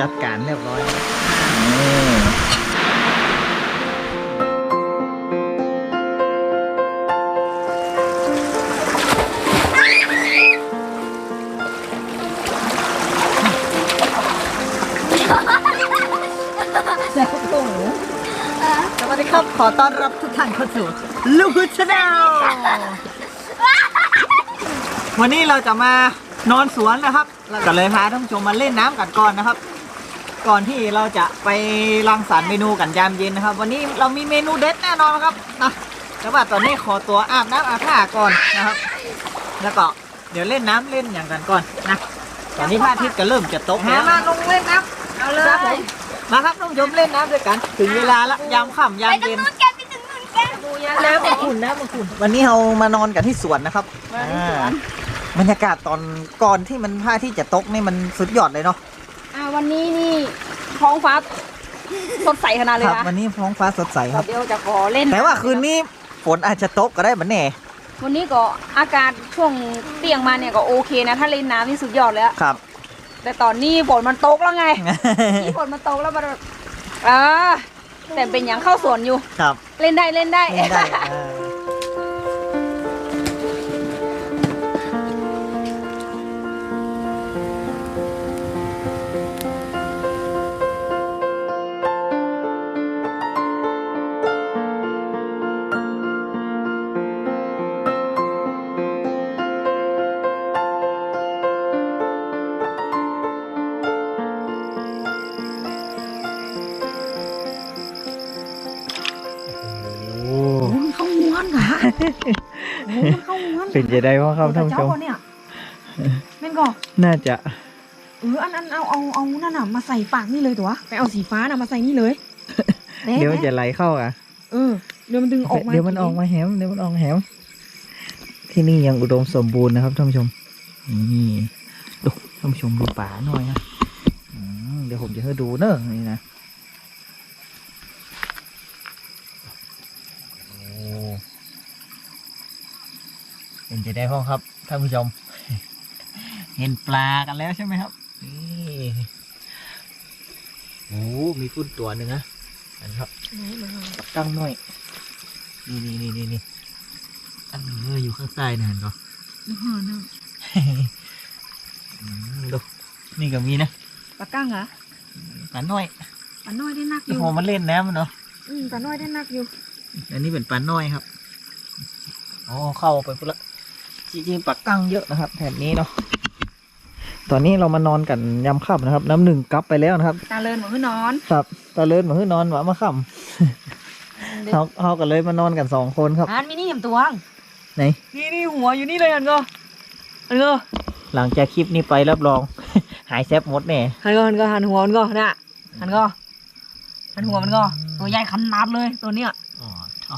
จัดการเรียบร้อยแล้วโอ้โหสวัสดีครับ ขอต้อนรับทุกท่านเข้าสู่ลูกชาแนลวันนี้เราจะมานอนสวนนะครับ เราก็เลยพาท่านผู้ชมมาเล่นน้ำกันก่อนนะครับ ก่อนที่เราจะไปรังสรรค์เมนูกันยามเย็นนะครับ วันนี้เรามีเมนูเด็ดแน่นอนครับนะแต่ว่าตอนนี้ขอตัวอาบน้ำอาบท่าก่อนนะครับ แล้วก็เดี๋ยวเล่นน้ำเล่นอย่างกันก่อนนะ ตอนนี้พระอาทิตย์ก็เริ่มจะตกหาแล้วมาลงเล่นน้ำเอาเลยครับผมมาครับท่านผู้ชมเล่นน้ำด้วยกัน ถึงเวลาละยามค่ำยามเย็นดูยาน้ำมันขุ่นน้ำมันขุ่นวันนี้เรามานอนกันที่สวนนะครับอ่าบรรยากาศตอนก่อนที่มันพระอาที่จะตกนี่มันสุดยอดเลยเนาะอ่า วันนี้นี่ท้องฟ้าสดใสขนาดเลยครับ นะวันนี้ท้องฟ้าสดใสครับ เดี๋ยวจะขอเล่นแต่ว่าคืนนี้ฝนอาจจะตกก็ได้เหมือนแน่วันนี้ก็อากาศช่วงเตียงมาเนี่ยก็โอเคนะ ถ้าเล่นน้ำนี่สุดยอดเลยอะครับ แต่ตอนนี้ฝนมันตกแล้วไง นี่ฝนมันตกแล้วมันแบบอ่าแต่เป็นอย่างเข้าสวนอยู่ ครับ เล่นได้เล่นได้เล่นได้อ่า ค่ะมันเข้าม้วนเป็นจะได้ว่าครับท่านผู้ชมเจ้เนี่ยแม่นก่อน่าจะเอออันอันเอาเอาเอานั่นน่ะมาใส่ปากนี่เลยตัวไปเอาสีฟ้าน่ะมาใส่นี่เลยแน่เดี๋ยวมันจะไหลเข้าอะ เออเดี๋ยวมันดึงออกมาเดี๋ยวมันออกมาแหมเดี๋ยวมันออกมาแหมที่นี่ยังอุดมสมบูรณ์นะครับท่านผู้ชมนี่ดูท่านผู้ชมดูป่าหน่อยนะอืมเดี๋ยวผมจะให้ดูเนอะนี่นะ เป็นจะได้ห้องครับท่านผู้ชม เห็นปลากันแล้วใช่ไหมครับนี่โอ้มีฟุ้นตัวหนึ่งนะอันครับตั้งหน่อยนี่นี่นี่นี่นี่อันนี้อยู่ข้างใต้นะเห็นก็ดูนี่ก็มีนะปลากั้งเหรอปลาน้อยปลาน้อยได้นักอโอ้ยู่โหมันเล่นน้ำมันเนาะอืมปลาน้อยได้นักอยู่ อันนี้เป็นปลาน้อยครับอ๋อเข้าไปพุ่นละ จริงๆปลากั้งเยอะนะครับแถบนี้เนาะตอนนี้เรามานอนกันยามค่ำนะครับ น้ำหนึ่งกลับไปแล้วนะครับ ตาเลินเหมือนพี่นอน ครับตะเลินมาขึ้นนอนหวะมาค่ำเขาเขากันเลยมานอนกันสองคนครับอันมินี่เห็นตัวงไหนนี่นี่หัวอยู่นี่เลยอันก็อันก็หลังจากคลิปนี้ไปรับรอง หายแซบหมดแน่หันก็หันก็หันหัวมันก็น่ะหันก็หันหัวมันก็ ตัวใหญ่ขนาดเลยตัวเนี้ยอ๋อเอา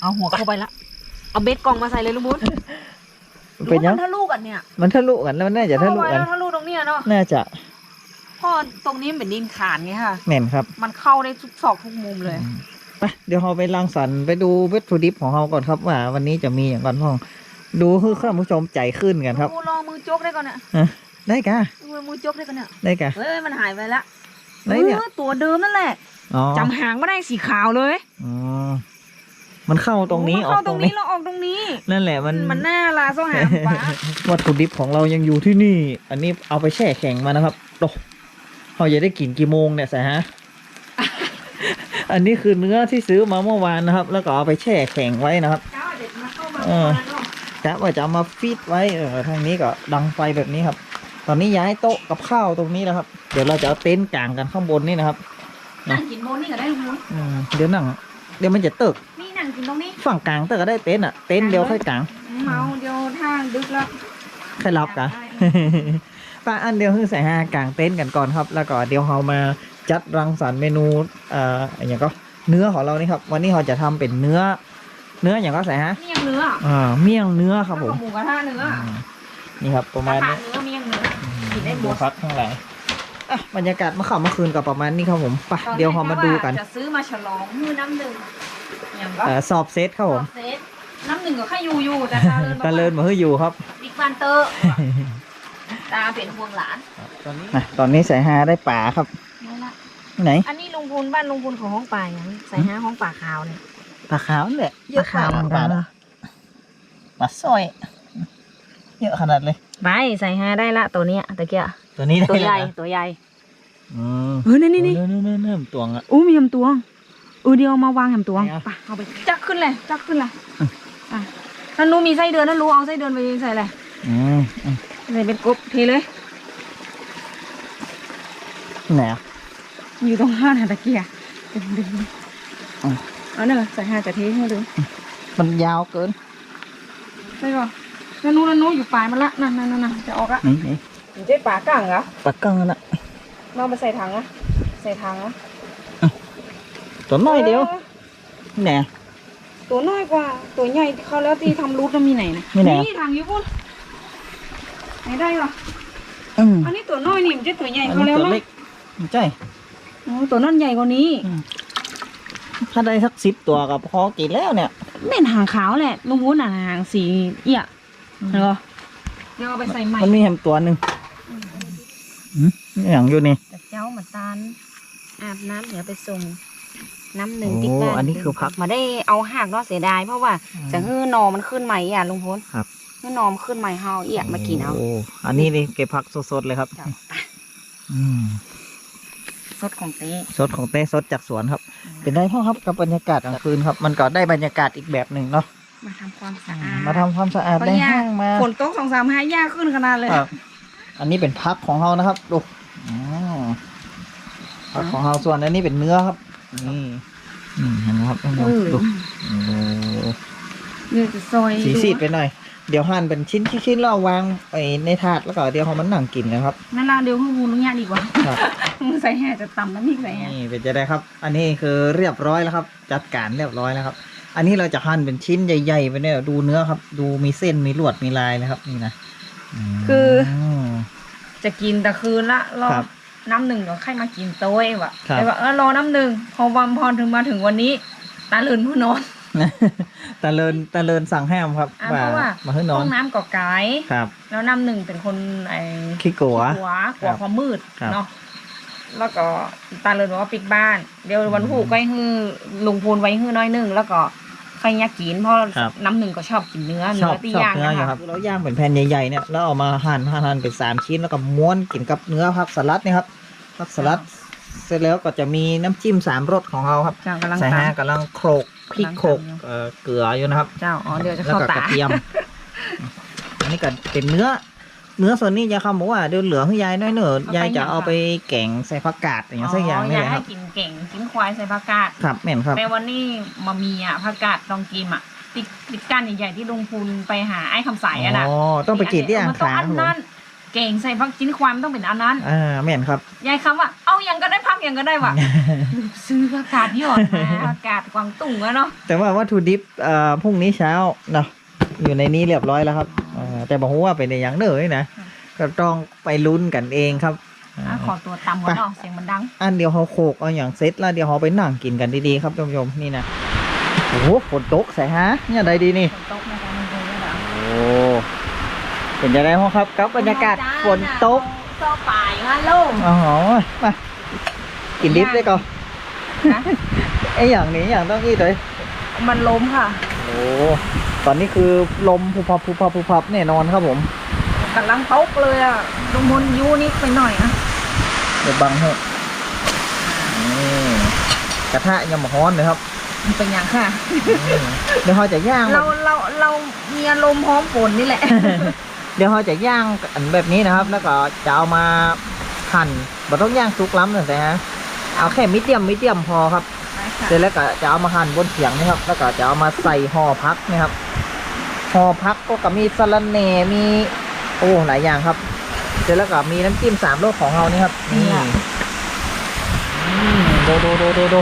เอาหัวเข้าไปละเอาเบ็ดกล่องมาใส่เลยลุงบุญ มันเป็นยังมัทะลุกันเนี่ยมันทะลุกันแล้วมันน่าจะทะลุเข้าไปกันแล้วทะลุตรงเนี้ยเนาะน่าจะเพราะตรงนี้มันเป็นดินขานไงค่ะ แม่นครับมันเข้าได้ทุกซอกทุกมุมเลย ไปเดี๋ยวเราไปรังสรรค์ไปดูวัตถุดิบของเราก่อนครับว่า วันนี้จะมีอย่างก่อนพ่องดูคือข้าผู้ชมใจขึ้นกันครับกูลองมือจกได้ก่อนเนี่ยได้กะมือมือจกได้ก่อนเนี่ยได้กะเฮ้ยมันหายไปละไหนเนี่ยออตัวเดิมนั่นแหละอ๋อจำหางไม่ได้สีขาวเลย อ๋อ มันเข้าตรงนี้มัออกเข้าตตรรงงนี้นี้ เราออกตรงนี้ นั่นแหละมัน มันน่าลาซ่องหางฟ้าวัตถุดิบของเรายังอยู่ที่นี่ อันนี้เอาไปแช่แข็งมานะครับโอ้เราจะได้กินกี่โมงเนี่ยสายฮะ อันนี้คือเนื้อที่ซื้อมาเมื่อวานนะครับ แล้วก็เอาไปแช่แข็งไว้นะครับ เจ้าเด็กมาเข้ามาเออ กะว่าจะเอามาฟีดไว้เออทางนี้ก็ดังไฟแบบนี้ครับ ตอนนี้ย้ายโต๊ะกับข้าวตรงนี้แล้วครับ เดี๋ยวเราจะเอาเต็นท์กลางกันข้างบนนี่นะครับ นั่งกินโมนี่ก็ได้ลุงมุ้นอืมเดี๋ยวนั่ง เดี๋ยวมันจะตึก นี่นั่งกินตรงนี้ฝั่งกลางตึกก็ได้เต็นท์อะ เต็นท์เดียวค่อยกลางเมาเดียวทางดึกแล้วค่อยรับกันป้าอันเดียวคือใส่ห้ากลางเต็นท์กันก่อนครับ แล้วก็เดี๋ยวเรามาจัดรังสรรค์เมนูเอ่ออย่างก็เนื้อของเรานี่ครับ วันนี้เราจะทำเป็นเนื้อ เนื้ออย่างก็ใส่ฮะนี่ยังเนื้ออ่าเมี่ยงเนื้อครับผมหมูกระทะเนื้ออืมนี่ครับประมาณกระนี้ทะเนื้อมียังเนื้อกินได้หมดดูพักข้างหลังอะบรรยากาศเมื่อค่ำเมื่อคืนก็ประมาณนี้ครับผมไปเดี๋ยวเรามาดูกันจะซื้อมาฉลองมือน้ำหนึ่ง อย่างก็เอ่อสอบเซตครับผมเซตน้ำหนึ่งก็แค่อยู่อยู่แต่ตาเลินตะเลินมาเฮ้ยอยู่ครับ บิ๊กบันเตอร์ตาเป็นห่วงหลานตอนนี้ตอนนี้สายฮาได้ป่าครับ นี่ละไหนอันนี้ลุงพูนบ้านลุงพูนของห้องป่าอย่างใส่ห้าห้องป่าขาวเนี่ยปลาขาวนี่แหละเยอะปลาขาวเหมือนกันปลาปลาสร้อย เยอะขนาดเลย ไปใส่ห้าได้ละตัวเนี้ยตะเกียตัวนี้ได้ตัวใหญ่เลยนะตัวใหญ่อืมเออนี่นี่นี่เริ่มเริ่มเริ่มตัวงอะอู้มีหำตวงเออเดียวเอามาวางหำตวงไหนอะไปเอาไปจักขึ้นเลยจักขึ้นเลยอะนั่นรู้มีไส้เดือนนั่นรู้เอาไส้เดือนไปใส่เลยอืมอืมใส่เป็นกบเทเลยไหนอะอยู่ตรงห้านาตะเกียดึงดึงอืมเอาเนอะใส่ห้าจะเทให้ดูมันยาวเกินใช่ป่ะนั่นนู้นนั่นนู้นอยู่ปลายมันละนั่นนั่นนั่นนั่นจะออกละนี่นี่อยู่ที่ปลาก้างเหรอปลากังนั่นน่ะเราไปใส่ถังอะใส่ถังอะ ตัวน้อยเดียวไหนอะตัวน้อยกว่า ตัวใหญ่เขาแล้วที่ทำรูทมันมีไหนนะมีไหนนี่ถังอยู่พุ่นไหนได้หรออืมอันนี้ตัวน้อยนี่มันจะตัวใหญ่อันเขานี้แล้วตัวมั้งเล็กใช่อ๋อตัวนั่นใหญ่กว่านี้ถ้าได้สักสิบตัวก็พอกินแล้วเนี่ยเน่นหางขาวแหละลุงวุ้นอะหางสีเอี่ยเหรอเดี๋ยวเอาไปใส่ใหม่มันมีแฮมตัวหนึ่งอืมนี่อย่างอยู่นี่แต่เจ้ามาตานอาบน้ำเดี๋ยวไปส่ง น้ำหนึ่งโอ้ติ๊กบ้านอันนี้คือพักมาได้เอาหากเนอเสียดายเพราะว่าจะฮื้อหนอมันขึ้นใหม่อะลุงพลครับฮื้อหนอมนขึ้นใหม่เฮาเอี่ยมากินเอาโอ้อันนี้นี่เก็บผักสดๆเลยครับเจ้าไปอืมสดของเต้สดของเต้สดจากสวนครับ เป็นได้พ่อครับกับบรรยากาศกลางคืนครับ มันก็ได้บรรยากาศอีกแบบหนึ่งเนาะมาทำความสะอาดมาทำความสะอาดเพราะได้ยาแห้งมาฝนตกสองสามห้ายากขึ้นขนาดเลยครับอันนี้เป็นพักของเรานะครับดูอ๋อพักของเราส่วนอันนี้เป็นเนื้อครับ นี่อืมเห็นไหมครับท่านผู้ชมดูโอ้เนี่ยจะซอยสีซีดไปหน่อย เดี๋ยวหั่นเป็นชิ้นชิ้นๆแล้วเอาวางไปในถาดแล้วก็เดี๋ยวเขามันหนังกินกันครับ นั่นละเดี๋ยวให้วูลุงยาดีกว่าครับใส่แห่จะตำน้ำพริกใส่แห่นี่เป็นจะได้ครับ อันนี้คือเรียบร้อยแล้วครับ จัดการเรียบร้อยแล้วครับ อันนี้เราจะหั่นเป็นชิ้นใหญ่ๆไปเนี่ยดูเนื้อครับ ดูมีเส้นมีลวดมีลายนะครับนี่นะมคือจะกินแต่คืนละรอครับ น้ำหนึ่งก็ใครมากินโต้ยว่ะครับ แต่ว่าเออรอน้ำหนึ่งพอวันพอถึงมาถึงวันนี้ตาเลือนผู้นอนตะเลินตะเลินสั่งแห้มครับอะเพราะว่ามาให้นอห้นองน้ำก็ไกลครับแล้วน้ำหนึ่งเป็นคนไอ้ขี้กัว หัวกลัวครับความมืดครับ เนาะแล้วก็ตาเลือนบอกว่าปิดบ้าน เดี๋ยววันผูกก็ให้ฮือลุงพูนไว้ฮือน้อยหนึ่งแล้วก็ ใครอยากกินเพราะครับ น้ำหนึ่งก็ชอบกินเนื้อชเนื้อบอที่ชอบย่างเนื้อนะอยู่คะครับเราย่างเป็นแผ่นใหญ่ๆเนี่ยแล้วเอามาหั่นหั่นหั่นเป็นสามชิ้นแล้วก็ม้วนกินกับเนื้อผักสลัดเนี่ยครับผักสลัด เสร็จแล้วก็จะมีน้ำจิ้มสามรสของเราครับเจ้ากำลังใส่ตา ฮะกำลังโขลกพริกโขลกกำลังตำอยู่ เอ่อเกลืออยู่นะครับ เจ้าอ๋อเดี๋ยวจะแล้วเข้าก็กตาระเทียม อันนี้ก็เป็นเนื้อ เนื้อส่วนนี้ยายคำบอกว่าเดี๋ยวเหลือให้ยายน้อยเนอะยายจะเอาไปแกงใส่ผักกาดอย่างสักอย่างอนี่ยาแหกละคให้รับกินเก่งกินควายใส่ผักกาดครับแม่นครับแม่วันนี้มามีอะผักกาดลองกิมอะติ๊กติ๊กก้านใหญ่ๆที่ลุงพูนไปหาไอ้คำใสอะนะอ๋อต้องไปกินที่อ่างมันต้องขางอันครับผมนั้นเก่งใส่ผักจิ้นควายมันต้องเป็นอันนั้นอ่าแม่นครับ ยายคำว่าเอาอย่างก็ได้พักอย่างก็ได้ว่ะ ซื้อผักกาดหยอดมาผักกาดกวางตุ้งอะเนาะแต่ว่าวัตถุดิบเอ่อพรุ่งนี้เช้าเนาะอยู่ในนี้เรียบร้อยแล้วครับเอ่อ แต่บอกว่าเป็นอย่างเนยนะก็ต้องไปลุ้นกันเองครับอะอ่าขอตัวตำก่อนเนาะเสียงมันดัง อันเดียวเขาโขกเอาอย่างเซ็ตแล้วเดี๋ยวเขาไปนั่งกินกันดีๆครับท่านผู้ชมนี่นะโอ้โหฝนตกใส่ฮะเนี่ยใดดีนี่ฝนตกนะคะมันเป็นยังไงโอ้เป็นจะได้ห้องครับกับบรรยากาศฝนตกโซ่ป่ายฮัลโหลอ๋อมากินดิบได้ก่อนนะไอ้อย่างนี้อย่างต้องอี้เลยมันล้มค่ะ โอ้ ตอนนี้คือลมผูพับผูพับผูพับแน่นอนครับผมกำลังตกเลยอะลุงพลยูนิคไปหน่อยนะเดี๋ยวบังให้นี่กระทะยังมาฮ้อนเลยครับมันเป็นอย่างค่ะอืมเดี๋ยวเขาจะย่างเราเราเรามีอารมณ์พร้อมฝนนี่แหละ เดี๋ยวเขาจะย่างอันแบบนี้นะครับ แล้วก็จะเอามาหั่นบ่ต้องย่างสุกล้ำเลยแต่ฮะเอาแค่มิเดียมมิเดียมพอครับ เสร็จแล้วก็จะเอามาหั่นบนเขียงนะครับ แล้วก็จะเอามาใส่ห่อพักนะครับห่อพักก็ก็มีสะระแหน่มีโอ้หลายอย่างครับ เสร็จแล้วก็มีน้ำจิ้มสามรสของเรานี่ครับนี่นี่อืมดูดูดูดูดู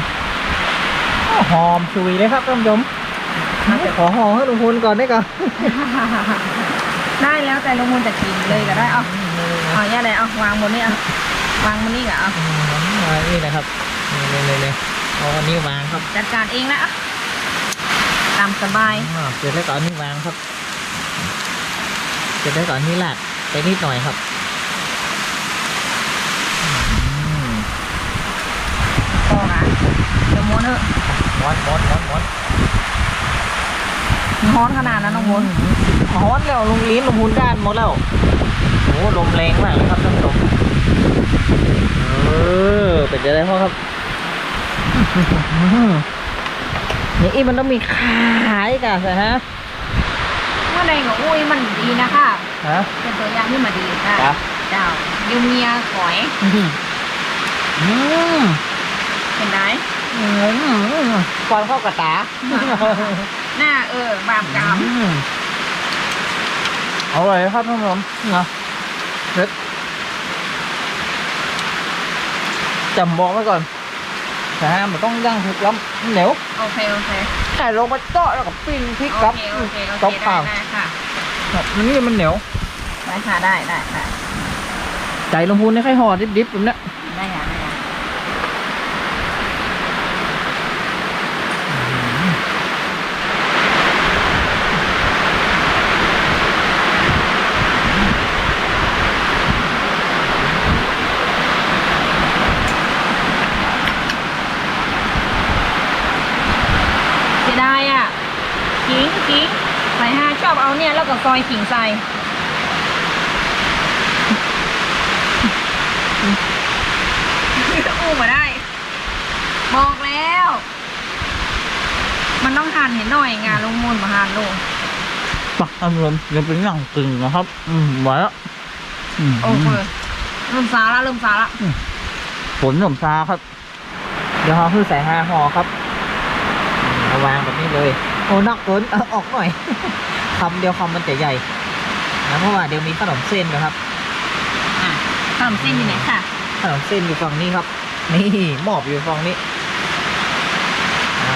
อ้าวหอมชุยเลยครับท่านผู้ชมขอหอมให้ลุงพลก่อนได้ก่อนได้แล้วแต่ลุงพลจะกินเลยก็ได้เอาเอาอย่าเลยเอาวางบนนี้เอาวางบนนี้ก็เอาอืมมานี่นะครับนี่เลยเลยเอ๋อนี้วางครับจัดการเองนะตามสบายอ๋อเสร็จแล้วก่อนนี่วางครับเสร็จแล้วก่อนนี่ลาดไปนิดหน่อยครับพอนะเดี๋ยวม้วนเถอะม้วนม้วนม้วนม้วนอนขนาดนั้นน้องมุนม้อนแล้วลุงลิ้นลุงหุนด้านม้มนแล้วโอ้ลมแรงมากเลยครับท่านผู้ชมเออเป็นยังไงพ่อครับ นี่อีมันต้องมีขายกันสิฮะเมื่อใดก็อุ้ยมันดีนะคะฮะเป็นตัวอย่างที่มาดีค่ะครับเจ้ายูเมียขอยอืมอืมเป็นไงอืมก่อนเข้ากระตาหน้าเออบาปกรรมอืมอร่อยครับท่านผู้ชมเนาะเด็ดจำบอกไว้ก่อน แต่ฮะมันต้องย่างถูกล้ำเหนียวโอเคโอเคไก่ลงมาเจาะแล้วก็ปิ้งพริกโอครับเคโอเคโอต๊อเคปได้ข้าวได้ค่ะครับมันนี่มันเหนียวได้ค่ะได้ได้ได้ไก่ลงพูนนี่ค่อยห่อดิบๆแบบเนี้ย ได้ค่ะได้ค่ะเสียดายอะ ขิงขิงใส่ห้าชอบเอาเนี่ยแล้วก็ซอยขิงใส่อู้มาได้ บอกแล้ว มันต้องหั่นเห็นหน่อยงานลงมูลมาหั่นลงปักท่านผู้ชมยังเป็นอย่างตึงนะครับ อืมไหวแล้วอืมโอเคเริ่มซาละเริ่มซาละผลขนมซาครับ เดี๋ยวเขาคือใส่ห้าห่อครับเอาวางแบบนี้เลย โอ้นักเกินเอาออกหน่อย คำเดียวคำมันจะใหญ่นะเพราะว่าเดี๋ยวมีขนมเส้นนะครับอะขนมเส้นอยู่ไหนค่ะขนมเส้นอยู่ฝั่งนี้ครับ นี่หมอบอยู่ฝั่งนี้อ่า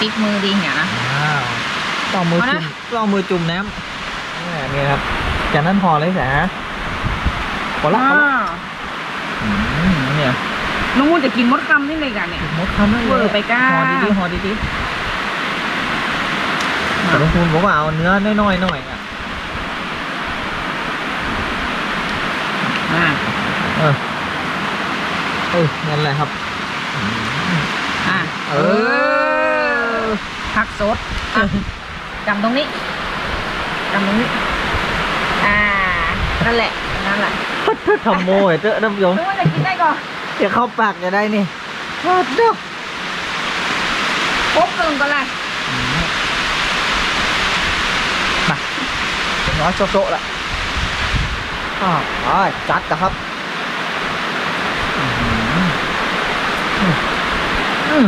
ติ๊กมือดีเนี่ยนะอ้าวต้องมือเอาจุ่นะมต้องมือจุ่มน้ำนี่นี่ครับ จากนั้นพอเลยแสฮะพอละ อ่า พอละอืมเนี่ย น้องมูลจะกินมดคำนี่เลยกันเนี่ย มดคำนั่นเลเวอยร์ไปก้า ห่อดีๆห่อดีๆแต่ลุงพูนบอกว่าเอาเนื้อน้อยๆหน่อยอะอ่าเออเออนั่นแหละครับ อะเออ ผักสดอะจำตรงนี้จำตรงนี้ อ่า นั่นแหละ นั่นแหละทำโมยเจอะท่านผู้ชมน้องมูลจะกินได้ก่อน เดี๋ยวเข้าปากจะได้นี่ทอดเด้อปุ๊บกึ่งก็เลยมาน้อยโซะๆละอ้าวอ้ายจัดนะครับอืมอืมอืม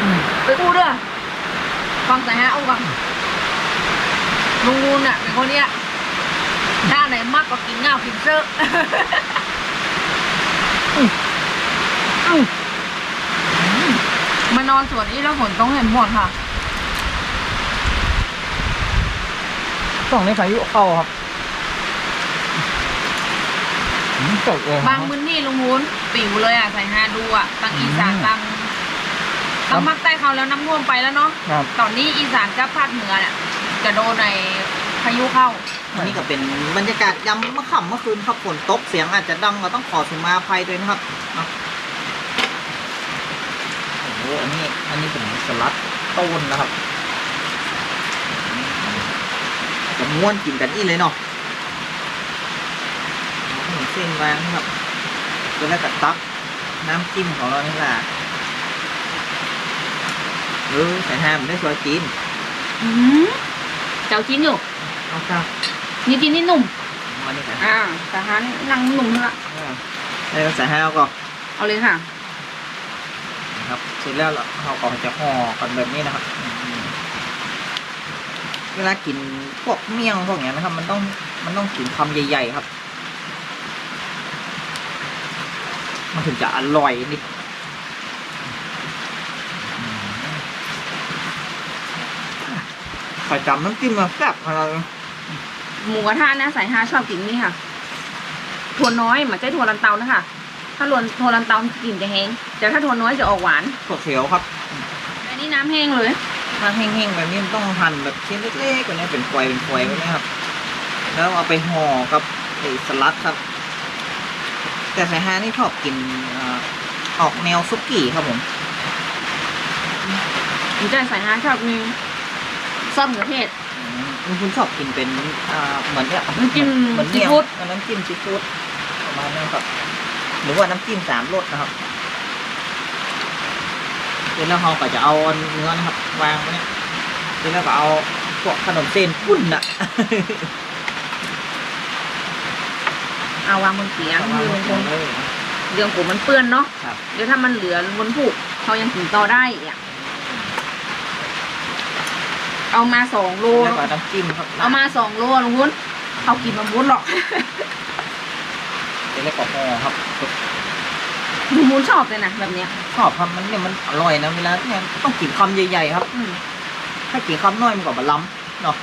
อืมไปอู้เด้อฟังสายฮะเอาฟังลุงงูนอะเป็นคนเนี้ยหน้าไหนมากก็กินง่าวกินเซอะมานอนสวนนี้แล้วฝนต้องเห็นหมดค่ะช่วงนี้พายุเข้าครับอืมจบเลยบางพื้นที่ลุงพูนปิวเลยอะใส่ฮาดูอะตังอีสานตังตังภาคใต้เขาแล้วน้ำท่วมไปแล้วเนาะครับตอนนี้อีสานกับภาคเหนือเนี่ยจะโดนในพายุเข้าวันนี้ก็เป็นบรรยากาศยามเมื่อค่ำเมื่อคืนครับฝนตกเสียงอาจจะดังก็ต้องขอสุมาภัยด้วยนะครับเนาะโอ้โหอันนี้ อันนี้เป็นสลัดต้นนะครับจะม้วนกินกันนี่เลยเนาะขนมเส้นวางนะครับแล้วก็ตักน้ำจิ้มของเรานี่แหละเออใส่ห้ามได้ซอยจีนอืมเจ้าชิ้นอยู่เอาครับนี่ชิ้นนี่หนุ่มมานี่กันอ่าแต่ฮันนั่งหนุ่มละได้ใส่ห้าวก็เอาเลยค่ะนะค รับเสร็จแล้วเราก็จะห่อกันแบบนี้นะครับ เวลากินพวกเมี่ยงพวกอย่างนี้นะครับ มันต้องมันต้องกินคำใหญ่ ๆ ครับ มันถึงจะอร่อยนิดใส่จำน้ำจิ้มมาแซ่บขนาดนี้หมูกระทะนะสายฮาชอบกินนี่ค่ะ ถั่วน้อยเหมือนใช้ถั่วลันเตานะคะ ถ้าลวนถั่วลันเตากลิ่นจะแห้งแต่ถ้าถั่วน้อยจะออกหวานถั่วเขียวครับ อันนี้น้ำแห้งเลย ถ้าแห้งๆแบบนี้มันต้องหั่นแบบชิ้นเล็กๆกว่านี้เป็นฟอยเป็นฟอยแบบนี้ครับ แล้วเอาไปห่อกับไอ้สลัดครับ แต่สายฮานี่ชอบกินเอ่อออกแนวซุกี้ครับผมผมจะใส่ฮาชอบมีซอสมะเขือเทศอืมคุณชอบกินเป็นอ่าเหมือนเนี่ยน้ำจิ้มเหมือนซีเนี่ยฟู้ดน้ำจิ้มซีฟู้ดประมาณนั้นครับ หรือว่าน้ำจิ้มสามรสนะครับเสร็จแล้วเราก็จะเอาเนื้อนะครับ วางไว้เนี่ยเสร็จแล้วก็เอาพวกขนมเส้นปุ้นอะเอาวางบนเตียงวางเรื่องไว้คงเลยเรื่องผมมันเปื้อนเนาะครับเดี๋ยวถ้ามันเหลือบนผูกเขายังถึงต่อได้อีกอะเอามาสองโลแล้วก็น้ำจิ้มครับเอามาสองโลลุงวุ้นเขากินมาวุ้นหรอก เสร็จแล้วก็ห่อครับลุงวุ้นชอบเลยนะแบบเนี้ย ชอบครับมันเนี่ยมันอร่อยนะเวลาเนี่ยต้องกินคำใหญ่ๆครับ อืมถ้ากินคำน้อยมันก็บะล้ำเนาะ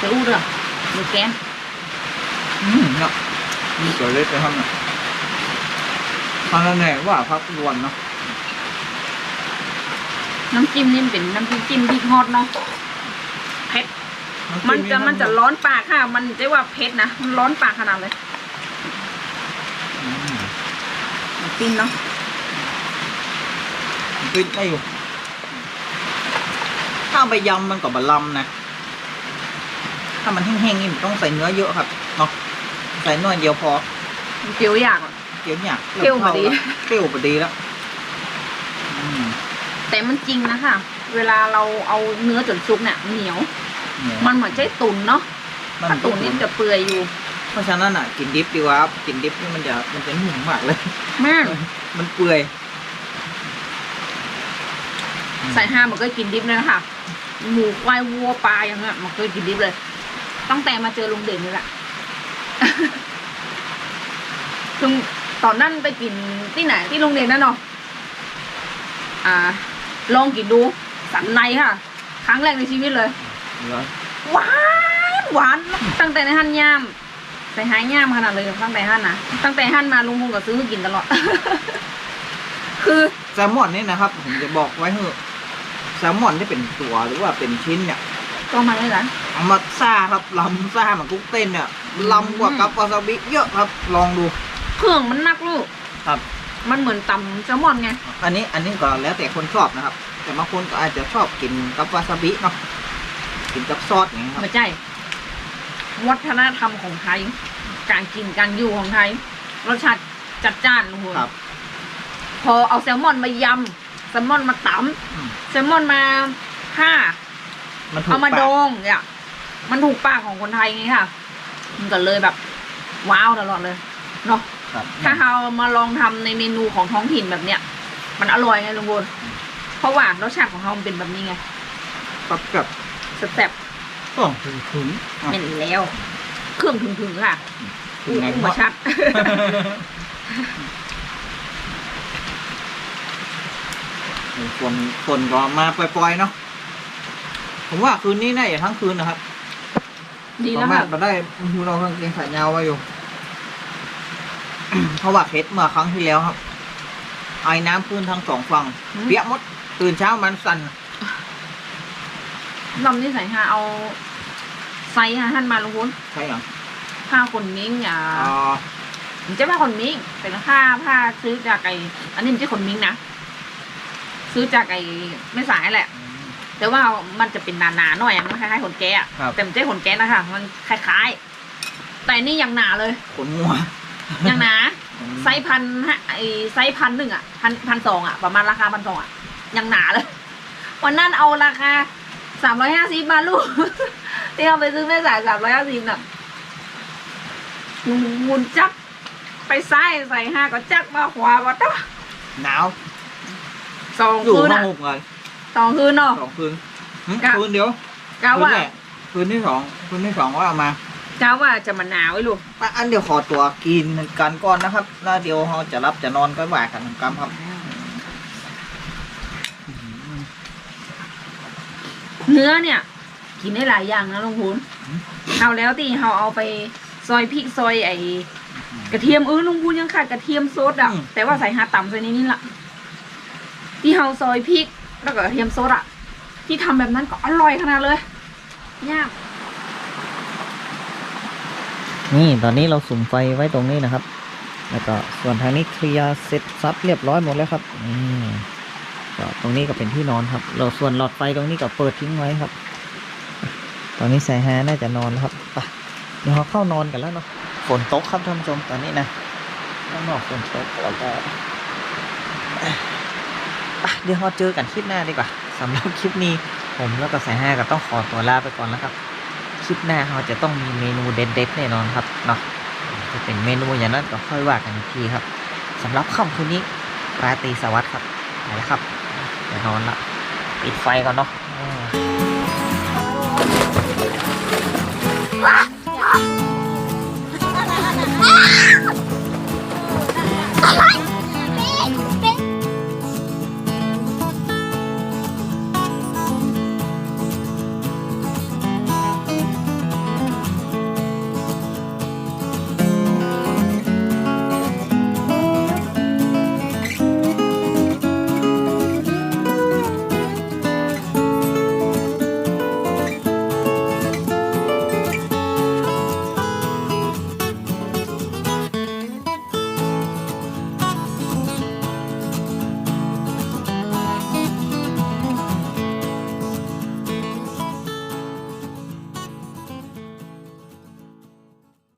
จะอู้เด้อมือแกนอืมเนาะมีตัวเล็กไปทำเนาะทางนั้นแหละว่าพักรวนเนาะน้ำจิ้มนี่มันเป็นน้ำจิ้มจิ้มพริกฮอตเนาะเผ็ด มันจะมันจะร้อนปากค่ะ มันจะว่าเผ็ดนะ มันร้อนปากขนาดเลยอืมน้ำจิ้มเนาะกินได้อยู่ถ้าเอาไปยำมันก็บะล้ำนะ ถ้ามันแห้งๆนี่มันต้องใส่เนื้อเยอะครับเนาะใส่น้อยเดียวพอมันเปรี้ยวยากอะเกี๊ยวเนี่ยเปรี้ยวพอดีเปรี้ยวพอดีแล้วอืมแต่มันจริงนะคะ เวลาเราเอาเนื้อจนซุกเนี่ยมันเหนียว เนี่ยมันเหมือนใช้ตุนเนาะมันถ้าตุนนี่จะเปื่อยอยู่เพราะฉะนั้นอะกินดิฟดีกว่าครับกินดิฟนี่มันจะมันจะนุ่มมากเลย แม่นมันเปื่อยใส่ห้ามันก็กินดิบเลยนะคะหมูควายวัวปลาอย่างเงี้ยมันก็กินดิบเลย ตั้งแต่มาเจอลุงเด่นนี่แหละถึงตอนนั้นไปกินที่ไหนที่โรงเรียนนั่นเนาะอ่า ลองกินดูสันในค่ะ ครั้งแรกในชีวิตเลยเหรอหวานหวานตั้งแต่ในหั่นย่ามใส่หายย่ามขนาดเลยตั้งแต่หั่นนะตั้งแต่หั่นมาลุงคงก็ซื้อมากินตลอด คือแซลมอนนี่นะครับ ผมจะบอกไว้เถอะแซลมอนที่เป็นตัวหรือว่าเป็นชิ้นเนี่ยก็มาเลยนะเอามาซ่าครับลำซ่าเหมือนกุ๊กเต้นเนี่ยลำกว่ากับวาซาบิเยอะครับ ลองดู เครื่องมันนักลูกครับ มันเหมือนตำแซลมอนไง อันนี้อันนี้ก็แล้วแต่คนชอบนะครับ แต่บางคนก็อาจจะชอบกินกับวาซาบิเนาะ กินกับซอสอย่างเงี้ยครับไม่ใช่ วัฒนธรรมของไทย การกินการอยู่ของไทย รสชาติจัดจ้านโอ้โหครับ พอเอาแซลมอนมายำแซลมอนมาตอืมำแซลมอนมาผ้ามันถูกเอามาปก ดองเนี่ยมันถูกปากของคนไทยไงค่ะ มันก็เลยแบบ ว้าวตลอดเลยเนาะ ครับถ้าเรามาลองทำในเมนูของท้องถิ่นแบบเนี้ย มันอร่อยไงลุงบุญเพราะว่ารสชาติของเรามันเป็นแบบนี้ไงกับกับ แซ่บต้องถึงถึงๆอะเป็นแล้ว เครื่องถึงๆค่ะถึงไงอู้มาชัด ฝนฝนก็มาปล่อยๆเนาะผมว่าคืนนี้น่าจะทั้งคืนนะครับดีสาแล้วมารค่ะถมาได้ดูเรากางเกงขายาวไว้อยู่เพราะว่าเคสเมื่อครั้งที่แล้วครับ ไอ้น้ำพื้นทั้งสองฝั่งอืม เปียกหมด ตื่นเช้ามันสั่น ลำนี้ใส่ค่ะเอาไซส์ค่ะท่านมาลุงพุนใช่หรอผ้าคนมิ้งอย่าอ๋อมันจะผ้าคนมิ้งเป็นผ้าผ้าซื้อจากไออันนี้มันจะคนมิ้งนะซื้อจากไอไม่สายแหละ แต่ว่ามันจะเป็นหนาๆหน่อยอะมันคล้ายๆขนแกะอะครับ แต่มันไม่ใช่ขนแกะนะคะมันคล้ายๆ แต่นี่ยังหนาเลยขนงัวยังหนา ไซส์พันฮะไอไซส์พันหนึ่งอะพันพันสองอะประมาณราคาพันสองอะยังหนาเลย วันนั้นเอาราคา สามร้อยห้าสิบมาลูกที่เอาไปซื้อแม่สายสามร้อยห้าสิบน่ะลุงมุนจับไปซ้ายใส่ห้าก็จักมาขวาก็ตั้หนาวสองอยู่คืนห้องอะหกเลยสองคืนเนาะ สองคืนหึกะ คืนเดียวกาคืนว่าแรกคืนที่สองคืนที่สองก็เอามากาว่าจะมาหนาวไอ้ลูก อะอันเดี๋ยวขอตัวกินกันก่อนนะครับ แล้วเดี๋ยวเราจะรับจะนอนก็ว่ากันกรรมครับ เนื้อเนี่ย กินได้หลายอย่างนะลุงพูนเอาแล้วที่เราเอาไปซอยพริกซอยไอกระเทียมเออลุงพูนยังขาดกระเทียมสดอะอืมแต่ว่าใส่หาต่ำใส่ในนี้ละที่เราซอยพริกแล้วก็กระเทียมสดอะ ที่ทำแบบนั้นก็อร่อยขนาดเลยยากนี่ตอนนี้เราสุ่มไฟไว้ตรงนี้นะครับ แล้วก็ส่วนทางนี้เคลียร์เสร็จซับเรียบร้อยหมดแล้วครับนี่ ก็ตรงนี้ก็เป็นที่นอนครับเราส่วนหลอดไฟตรงนี้ก็เปิดทิ้งไว้ครับ ตอนนี้สายฮาน่าจะนอนแล้วครับไปเดี๋ยวเราเข้านอนกันแล้วเนาะฝนตกครับท่านผู้ชมตอนนี้นะข้างนอกฝนตกแล้วก็ไปเดี๋ยวเราเจอกันคลิปหน้าดีกว่าสำหรับคลิปนี้ผมแล้วก็สายฮาก็ต้องขอตัวลาไปก่อนแล้วครับ คลิปหน้าเราจะต้องมีเมนูเด็ดๆแน่นอนครับเนาะจะเป็นเมนูอย่างนั้นก็ค่อยว่ากันอีกทีครับสำหรับค่ำคืนนี้ราตรีสวัสดิ์ครับไปแล้วครับ เดี๋ยวนอนละปิดไฟก่อนเนาะอะไร